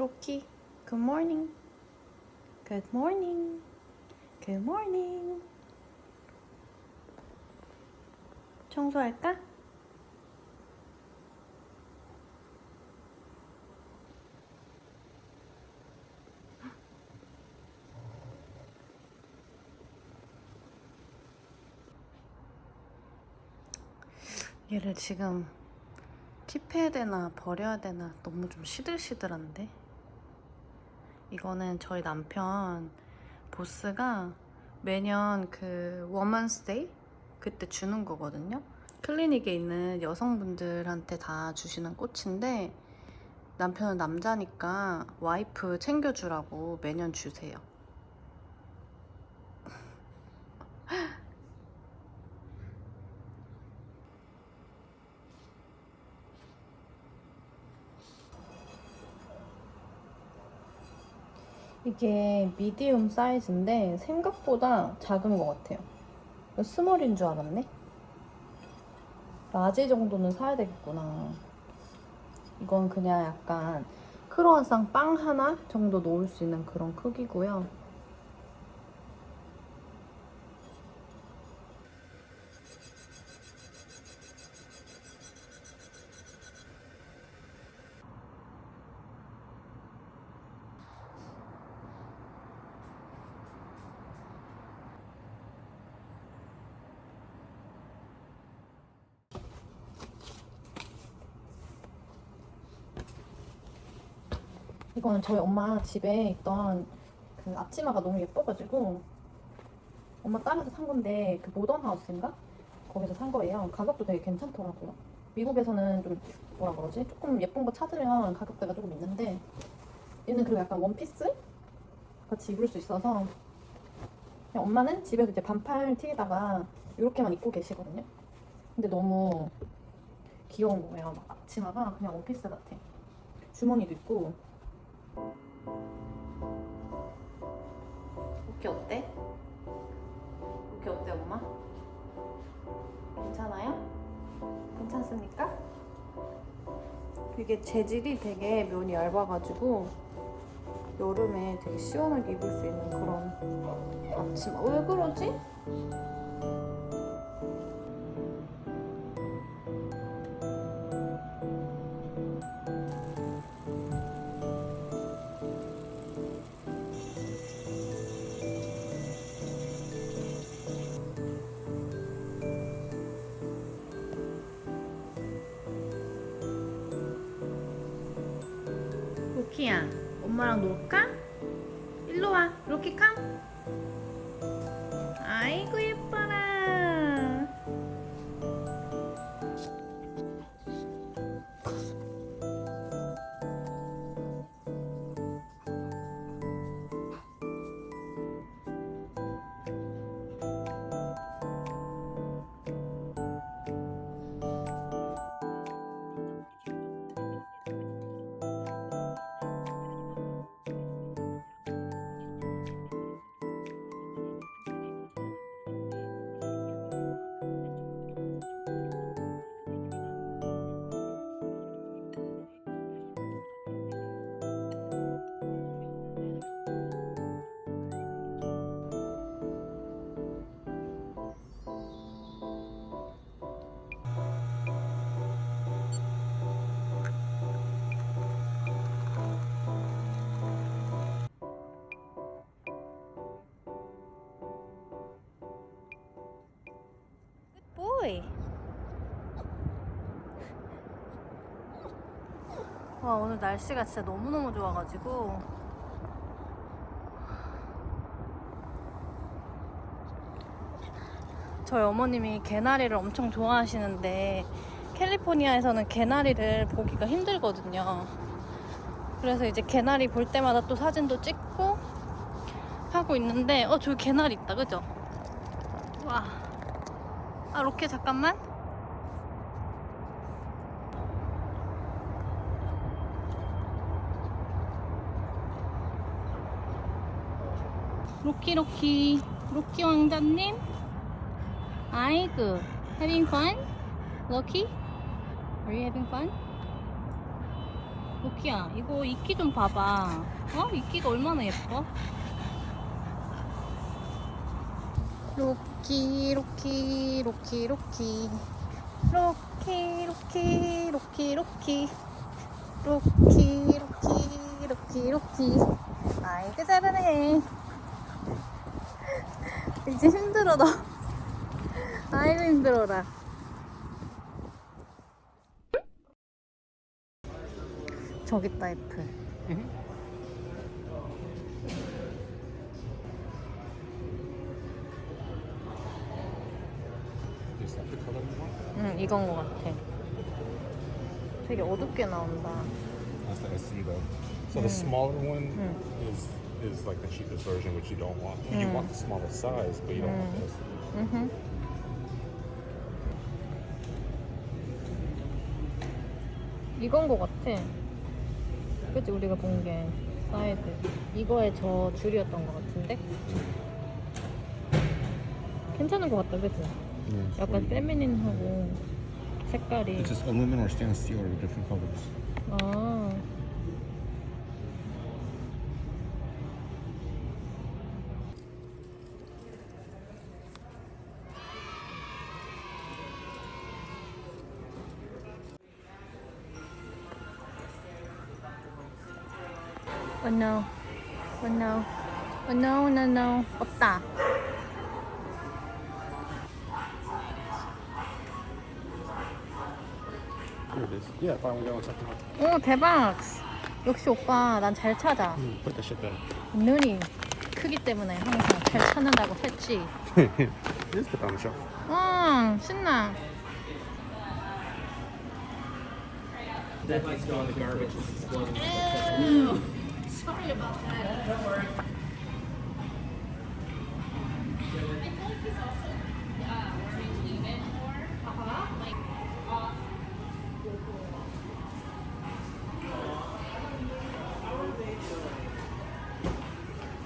로키, good morning. Good morning. Good morning. 청소할까? 얘를 지금 킵해야 되나 버려야 되나 너무 좀 시들시들한데 이거는 저희 남편 보스가 매년 그 워먼스 데이 그때 주는 거거든요. 클리닉에 있는 여성분들한테 다 주시는 꽃인데 남편은 남자니까 와이프 챙겨주라고 매년 주세요 이게 미디움 사이즈인데 생각보다 작은 것 같아요. 스몰인 줄 알았네. 라지 정도는 사야 되겠구나. 이건 그냥 약간 크로와상 빵 하나 정도 놓을 수 있는 그런 크기고요. 이거는 저희 엄마 집에 있던 그 앞치마가 너무 예뻐가지고 엄마 딸에서 산 건데 그 모던 하우스인가? 거기서 산 거예요. 가격도 되게 괜찮더라고요. 미국에서는 좀 뭐라 그러지? 조금 예쁜 거 찾으면 가격대가 조금 있는데 얘는 그리고 약간 원피스 같이 입을 수 있어서 엄마는 집에서 이제 반팔 티에다가 이렇게만 입고 계시거든요. 근데 너무 귀여운 거예요. 막 앞치마가 그냥 원피스 같아. 주머니도 있고 로키 어때? 로키 어때 엄마? 괜찮아요? 괜찮습니까? 이게 재질이 되게 면이 얇아가지고 여름에 되게 시원하게 입을 수 있는 그런 앞치마 왜 그러지? 로키야 엄마랑 놀까? 일로 와 로키 캄 보이 와 오늘 날씨가 진짜 너무너무 좋아가지고. 저희 어머님이 개나리를 엄청 좋아하시는데 캘리포니아에서는 개나리를 보기가 힘들거든요. 그래서 이제 개나리 볼 때마다 또 사진도 찍고 하고 있는데 어 저기 개나리 있다 그죠? 와 아, 로켓 잠깐만. 로키 로키 로키 왕자님. 아이고, having fun? Loki? Are you having fun? 로키야, 이거 이끼 좀 봐봐. 어? 이끼가 얼마나 예뻐? 로키, 로키, 로키, 로키. 로키, 로키, 로키, 로키. 로키, 로키, 로키, 로키. 아이고, 잘하네. 이제 힘들어, 너. 아이고, 힘들어라. 저기 있다, 애플. 이건 것 같아. 되게 어둡게 나온다. That's the SE though. So the smaller one Mm. is is like the cheapest version, which you don't want. You Mm. want the smaller size, but you don't want this. 응. 이건 것 같아. 그치, 우리가 본 게 사이드. 이거의 저 줄이었던 것 같은데? 괜찮은 것 같다, 그치? 약간 페미닌하고 색깔이. It's just aluminum or stainless steel or different colors. 아. Oh no. Oh no. Oh no, no, no. 없다. Here it is. Yeah, buy one get one second. one. 오, 대박. 역시 오빠, 난 잘 찾아. Mm, Put that shit back. 눈이 크기 때문에 항상 잘 찾는다고 했지. Just put that on the shelf. 응, 신나. That might go in the garbage. It's exploding.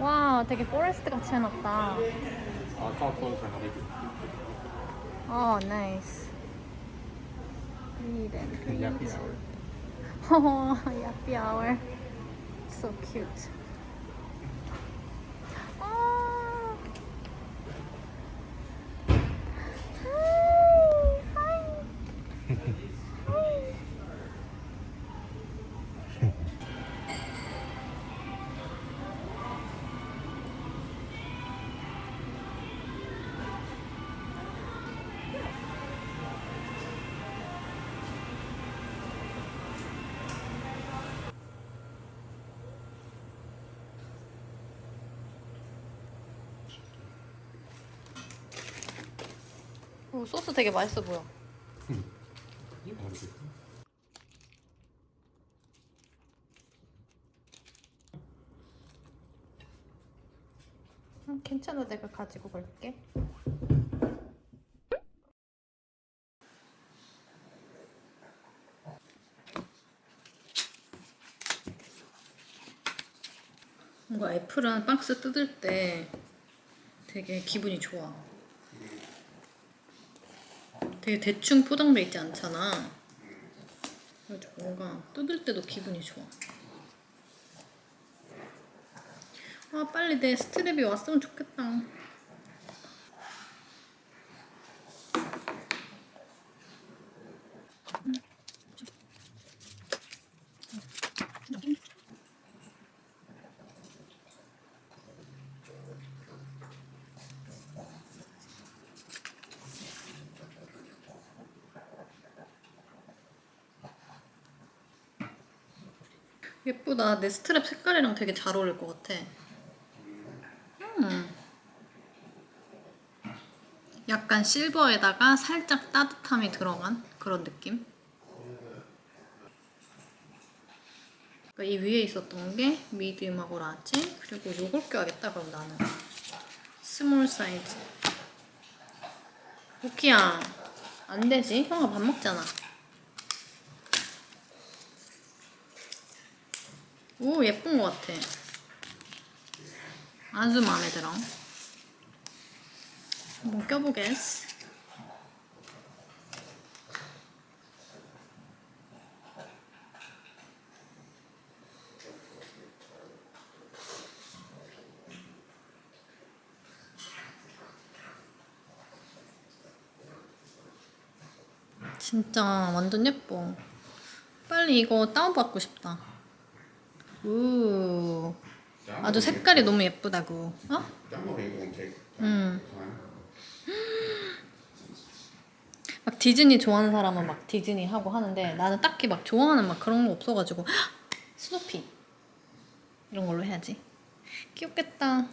와, 되게 포레스트 같이 해놨다. I'll call close and I'll leave it. 어, 나이스. Read and And yappy read. hour. Oh, happy hour. So cute. 오, 소스 되게 맛있어 보여. 음, 괜찮아, 내가 가지고 갈게. 뭔가 애플은 박스 뜯을 때 되게 기분이 좋아. 되게 대충 포장돼 있지 않잖아. 그래서 뭔가 뜯을 때도 기분이 좋아. 아 빨리 내 스트랩이 왔으면 좋겠다. 예쁘다. 내 스트랩 색깔이랑 되게 잘 어울릴 것 같아. 음. 약간 실버에다가 살짝 따뜻함이 들어간 그런 느낌? 그러니까 이 위에 있었던 게 미디움하고 라지 그리고 요걸 껴야겠다 그럼 나는 스몰 사이즈 오키야 안 되지 형아 밥 먹잖아 오 예쁜 것 같아. 아주 마음에 들어. 한번 껴보겠어 진짜 완전 예뻐. 빨리 이거 다운받고 싶다. 우. 아주 색깔이 너무 예쁘다고. 어? 음. 막 디즈니 좋아하는 사람은 막 디즈니 하고 하는데 나는 딱히 막 좋아하는 막 그런 거 없어가지고 스누피 이런 걸로 해야지. 귀엽겠다.